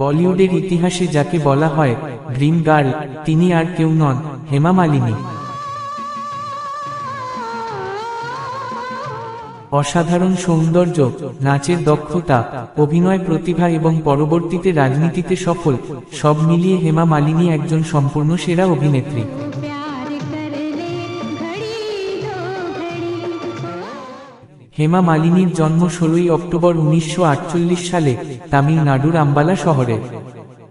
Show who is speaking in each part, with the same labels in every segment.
Speaker 1: বলিউডের ইতিহাসে যাকে বলা হয় গ্রিন গার্ল, তিনি আর কেউ নন, হেমা মালিনী। অসাধারণ সৌন্দর্য, নাচের দক্ষতা, অভিনয় প্রতিভা এবং পরবর্তীতে রাজনীতিতে সফল, সব মিলিয়ে হেমা মালিনী একজন সম্পূর্ণ সেরা অভিনেত্রী। হেমা মালিনীর জন্ম ষোলোই অক্টোবর উনিশশো সালে তামিলনাড়ুর আম্বালা শহরে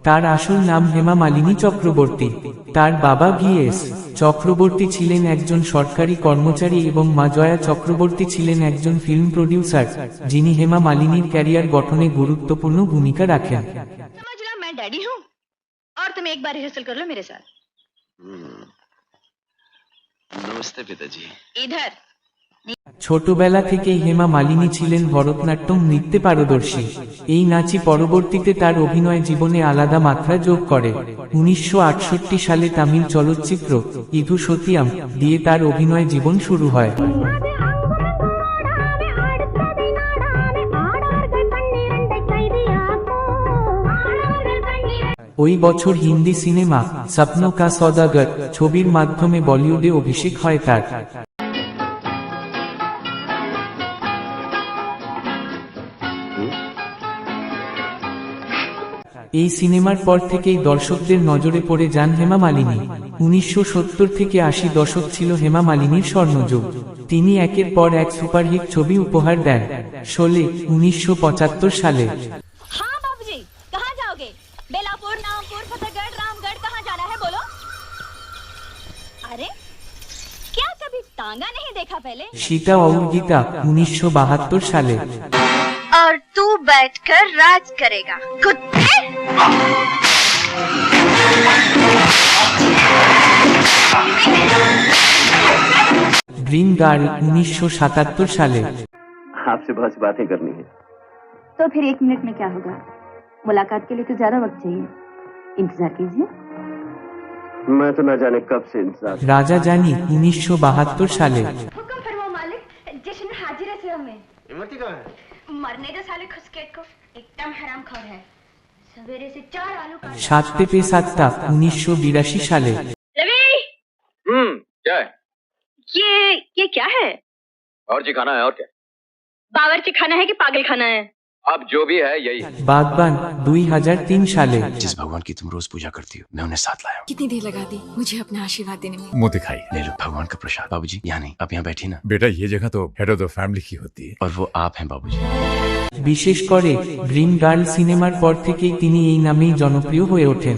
Speaker 1: তার আসল নাম হেমা মালিনী চক্রবর্তী তার বাবা ভিএস চক্রবর্তী ছিলেন একজন সরকারি কর্মচারী এবং মা জয়া চক্রবর্তী ছিলেন একজন ফিল্ম প্রডিউসার যিনি হেমা মালিনীর ক্যারিয়ার গঠনে গুরুত্বপূর্ণ ভূমিকা রাখেন
Speaker 2: समझ लो मैं डैडी हूँ और तुम एक बार रिहर्सल कर लो मेरे साथ
Speaker 3: नमस्ते पिताजी
Speaker 2: इधर
Speaker 1: ছোটবেলা থেকেই হেমা মালিনী ছিলেন ভরতনাট্যম নৃত্যে পারদর্শী। এই নাচই পরবর্তীতে তার অভিনয় জীবনে আলাদা মাত্রা যোগ করে। উনিশশো আটষট্টি সালে তামিল চলচ্চিত্র ইধু সতিয়াম দিয়ে তার অভিনয় জীবন শুরু হয়। ওই বছর হিন্দি সিনেমা স্বপ্ন কা সদাগর ছবির মাধ্যমে বলিউডে অভিষেক হয় তার। এই সিনেমার পর থেকেই দর্শকদের নজরে পড়ে যান হেমা মালিনী উনিশশো থেকে আশি দশক ছিল হেমা মালিনীর স্বর্ণযুগ তিনি একের পর এক সুপারহিট ছবি উপহার দেন শোলে উনিশশো সালে
Speaker 2: हाँ बाबूजी कहाँ जाओगे बेलापुर नामपुर फतेहगढ़ रामगढ़ कहाँ जाना है बोलो अरे क्या कभी तांगा नहीं देखा पहले
Speaker 1: সীতা और গীতা উনিশশো সালে
Speaker 2: और तू बैठकर राज करेगा। कुत्ते
Speaker 1: उन्नीस साले।
Speaker 3: आपसे बहुत सी बातें करनी है।
Speaker 4: तो फिर एक मिनट में क्या होगा? मुलाकात के लिए तो ज़्यादा वक्त चाहिए। इंतज़ार कीजिए।
Speaker 3: मैं तो ना जाने कब से इंतज़ार
Speaker 1: राजा जानी उन्नीस साले।
Speaker 2: हुक्म फरमाओ मालिक जश्न हाजिर है
Speaker 3: इमरती कहाँ है?
Speaker 2: मरने दो साले खुसकेट को एकदम हराम खोर है सवेरे से चार आलू का
Speaker 1: সাত পেপে সাতটা উনিশশো সালে
Speaker 2: रवि
Speaker 3: हम्म क्या है
Speaker 2: ये ये क्या है
Speaker 3: और जी खाना है और क्या
Speaker 2: बावर्ची खाना है कि पागल खाना है
Speaker 3: अब जो भी है यही है
Speaker 1: বাগবান দুই সালে
Speaker 5: जिस भगवान की तुम रोज पूजा करती हो मैं उन्हें साथ लाया हूँ
Speaker 6: कितनी देर लगा दी मुझे अपना आशीर्वाद देने में
Speaker 7: मुंह दिखाई
Speaker 5: ले लो भगवान का प्रसाद बाबूजी यहाँ नहीं आप यहाँ बैठिए ना
Speaker 7: बेटा ये जगह तो हेड ऑफ द फैमिली की होती है
Speaker 5: और वो आप हैं बाबूजी
Speaker 1: বিশেষ করে গ্রিন গার্ল সিনেমার পর থেকেই তিনি এই নামেই জনপ্রিয় হয়ে ওঠেন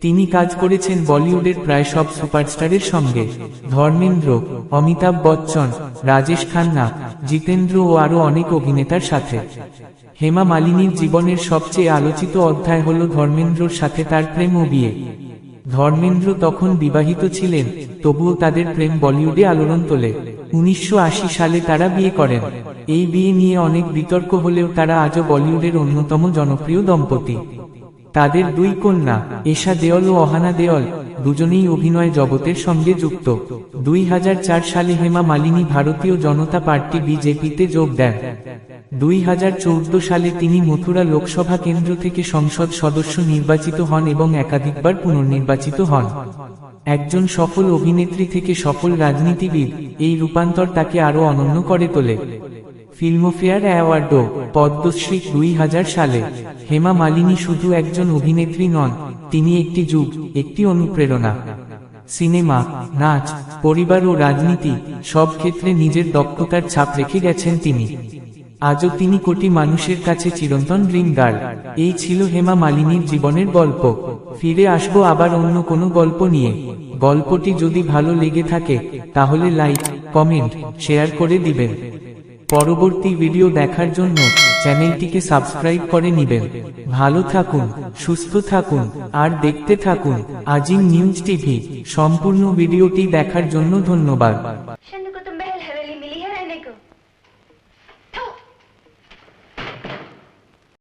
Speaker 1: তিনি কাজ করেছেন বলিউডের প্রায় সব সুপারস্টারের সঙ্গে। ধর্মেন্দ্র, অমিতাভ বচ্চন, রাজেশ খান্না, জিতেন্দ্র ও আরও অনেক অভিনেতার সাথে। হেমা মালিনীর জীবনের সবচেয়ে আলোচিত অধ্যায় হল ধর্মেন্দ্রর সাথে তার প্রেম ও বিয়ে। ধর্মেন্দ্র তখন বিবাহিত ছিলেন, তবুও তাদের প্রেম বলিউডে আলোড়ন তোলে। উনিশশো আশি সালে তারা বিয়ে করেন। এই বিয়ে নিয়ে অনেক বিতর্ক হলেও তারা আজও বলিউডের অন্যতম জনপ্রিয় দম্পতি। তাদের দুই কন্যা, এশা দেওল ও অহানা দেওল, দুজনেই অভিনয় জগতের সঙ্গে যুক্ত। দুই সালে হেমা মালিনী ভারতীয় জনতা পার্টি বিজেপিতে যোগ দেন। দুই হাজার চৌদ্দ সালে তিনি মথুরা লোকসভা কেন্দ্র থেকে সংসদ সদস্য নির্বাচিত হন এবং একাধিকবার পুনর্নির্বাচিত হন। একজন সফল অভিনেত্রী থেকে সফল রাজনীতিবিদ, এই রূপান্তর তাকে আরও অনন্য করে তোলে। ফিল্মফেয়ার অ্যাওয়ার্ডও, পদ্মশ্রী দুই হাজার সালে। হেমা মালিনী শুধু একজন অভিনেত্রী নন, তিনি একটি যুগ, একটি অনুপ্রেরণা। সিনেমা, নাচ, পরিবার ও রাজনীতি, সব ক্ষেত্রে নিজের দক্ষতার ছাপ রেখে গেছেন তিনি। আজও তিনি কোটি মানুষের কাছে চিরন্তন ড্রিম এই ছিল হেমা মালিনীর জীবনের গল্প। ফিরে আসব আবার অন্য কোনো গল্প নিয়ে। গল্পটি যদি ভালো লেগে থাকে, তাহলে লাইক কমেন্ট শেয়ার করে দিবেন। পরবর্তী ভিডিও দেখার জন্য চ্যানেলটিকে সাবস্ক্রাইব করে নিবেন। ভালো থাকুন, সুস্থ থাকুন, আর দেখতে থাকুন। আজিম নিউজ টিভি সম্পূর্ণ ভিডিওটি দেখার জন্য ধন্যবাদ।